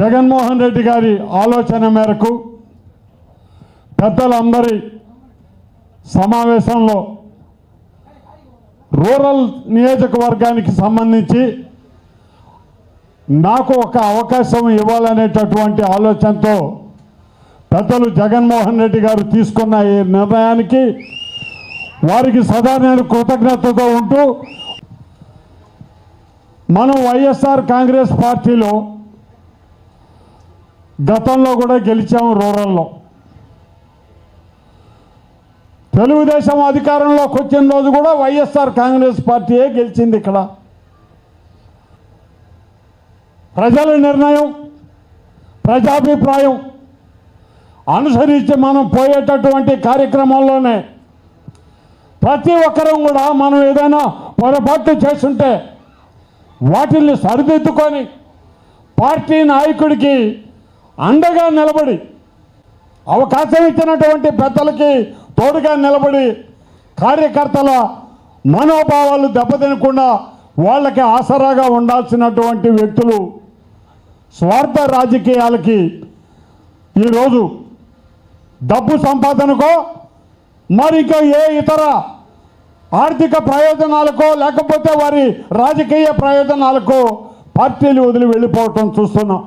జగన్మోహన్ రెడ్డి గారి ఆలోచన మేరకు పెద్దలందరి సమావేశంలో రూరల్ నియోజకవర్గానికి సంబంధించి నాకు ఒక అవకాశం ఇవ్వాలనేటటువంటి ఆలోచనతో పెద్దలు జగన్మోహన్ రెడ్డి గారు తీసుకున్న ఈ నిర్ణయానికి వారికి సదా నేను కృతజ్ఞతతో ఉంటూ మనం వైఎస్ఆర్ కాంగ్రెస్ పార్టీలో గతంలో కూడా గెలిచాము రూరల్లో. తెలుగుదేశం అధికారంలోకి వచ్చిన రోజు కూడా వైఎస్ఆర్ కాంగ్రెస్ పార్టీయే గెలిచింది ఇక్కడ. ప్రజల నిర్ణయం ప్రజాభిప్రాయం అనుసరించి మనం పోయేటటువంటి కార్యక్రమంలోనే ప్రతి ఒక్కరం కూడా మనం ఏదైనా పొరపాట్లు చేస్తుంటే వాటిల్ని సరిదిద్దుకొని పార్టీ నాయకుడికి అండగా నిలబడి అవకాశం ఇచ్చినటువంటి పెద్దలకి తోడుగా నిలబడి కార్యకర్తల మనోభావాలు దెబ్బతినకుండా వాళ్ళకి ఆసరాగా ఉండాల్సినటువంటి వ్యక్తులు స్వార్థ రాజకీయాలకి ఈరోజు డబ్బు సంపాదనకో మరి ఇంకా ఏ ఇతర ఆర్థిక ప్రయోజనాలకో లేకపోతే వారి రాజకీయ ప్రయోజనాలకో పార్టీలు వదిలి వెళ్ళిపోవటం చూస్తున్నాం.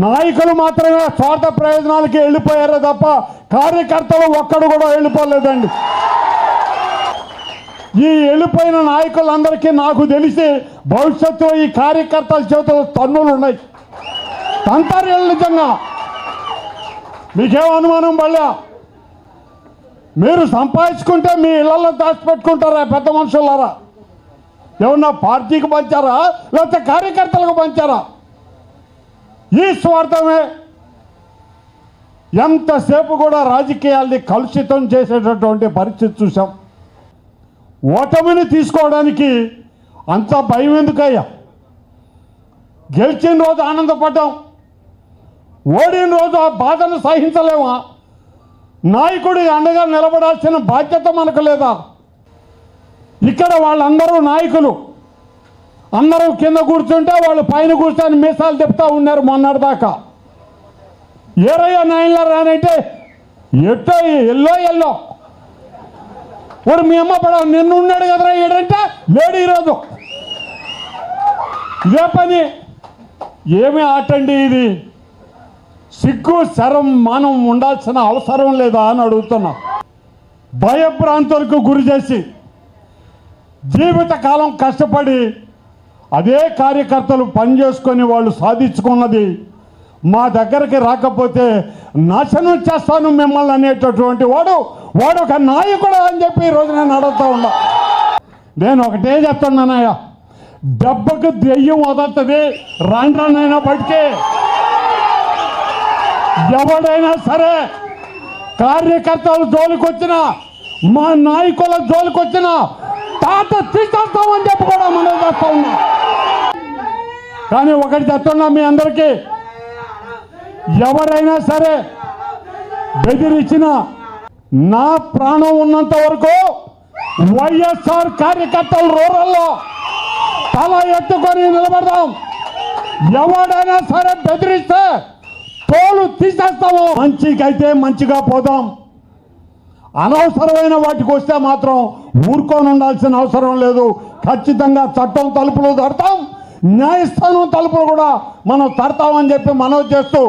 నాయకులు మాత్రమే స్వార్థ ప్రయోజనాలకి వెళ్ళిపోయారే తప్ప కార్యకర్తలు ఒక్కడు కూడా వెళ్ళిపోలేదండి. ఈ వెళ్ళిపోయిన నాయకులందరికీ నాకు తెలిసి భవిష్యత్తులో ఈ కార్యకర్తల చేతుల్లో తన్నులు ఉన్నాయి. తంతారు నిజంగా. మీకేం అనుమానం పడలే? మీరు సంపాదించుకుంటే మీ ఇళ్ళలో దాచిపెట్టుకుంటారా పెద్ద మనుషులారా? ఏమన్నా పార్టీకి పంచారా? లేకపోతే కార్యకర్తలకు పంచారా? ఈ స్వార్థమే. ఎంతసేపు కూడా రాజకీయాల్ని కలుషితం చేసేటటువంటి పరిస్థితి చూసాం ఓటమిని తీసుకోవడానికి అంత భయం ఎందుకయ్యా? గెలిచిన రోజు ఆనందపడ్డాం. ఓడిన రోజు ఆ బాధను సహించలేమా? నాయకుడి అండగా నిలబడాల్సిన బాధ్యత మనకు లేదా? ఇక్కడ వాళ్ళందరూ నాయకులు. అందరూ కింద కూర్చుంటే వాళ్ళు పైన కూర్చొని మీసాలు తిప్పుతూ ఉన్నారు మొన్నటిదాకా. ఏరయ్యో నాయనలా రానంటే ఎట్టో ఎల్లో ఎల్లో. ఇప్పుడు మీ అమ్మ పడ నిన్ను ఉన్నాడు కదరా ఏడంటే లేడు ఈరోజు. ఇదే పని? ఏమి ఆటండి ఇది? సిగ్గు శరం మానం ఉండాల్సిన అవసరం లేదా అని అడుగుతున్నా. భయభ్రాంతులకు గురి చేసి జీవితకాలం కష్టపడి అదే కార్యకర్తలు పనిచేసుకొని వాళ్ళు సాధించుకున్నది మా దగ్గరికి రాకపోతే నాశనం చేస్తాను మిమ్మల్ని అనేటటువంటి వాడు వాడు ఒక నాయకుడు అని చెప్పి ఈరోజు నేను అడుగుతా ఉన్నా. నేను ఒకటే చెప్తున్నానయ్యా దెబ్బకు దెయ్యం వదులుతుంది రాను రానైనా బయటికి ఎవడైనా సరే కార్యకర్తలు జోలికొచ్చిన మా నాయకుల జోలికొచ్చినా తాత తీసేస్తామని చెప్పి కూడా మనం చేస్తా ఉన్నాం. కానీ ఒకటి చెప్తున్నా మీ అందరికీ. ఎవరైనా సరే బెదిరించిన నా ప్రాణం ఉన్నంత వరకు వైఎస్ఆర్ కార్యకర్తలు రూరల్లో తల ఎత్తుకొని నిలబడదాం. ఎవడైనా సరే బెదిరిస్తే తోలు తీసేస్తాము. మంచికైతే మంచిగా పోదాం. అనవసరమైన వాటికి వస్తే మాత్రం ఊరుకొని ఉండాల్సిన అవసరం లేదు. ఖచ్చితంగా చట్టం తలుపులు తడతాం. న్యాయస్థానం తలుపులు కూడా మనం తడతామని చెప్పి మనవి చేస్తూ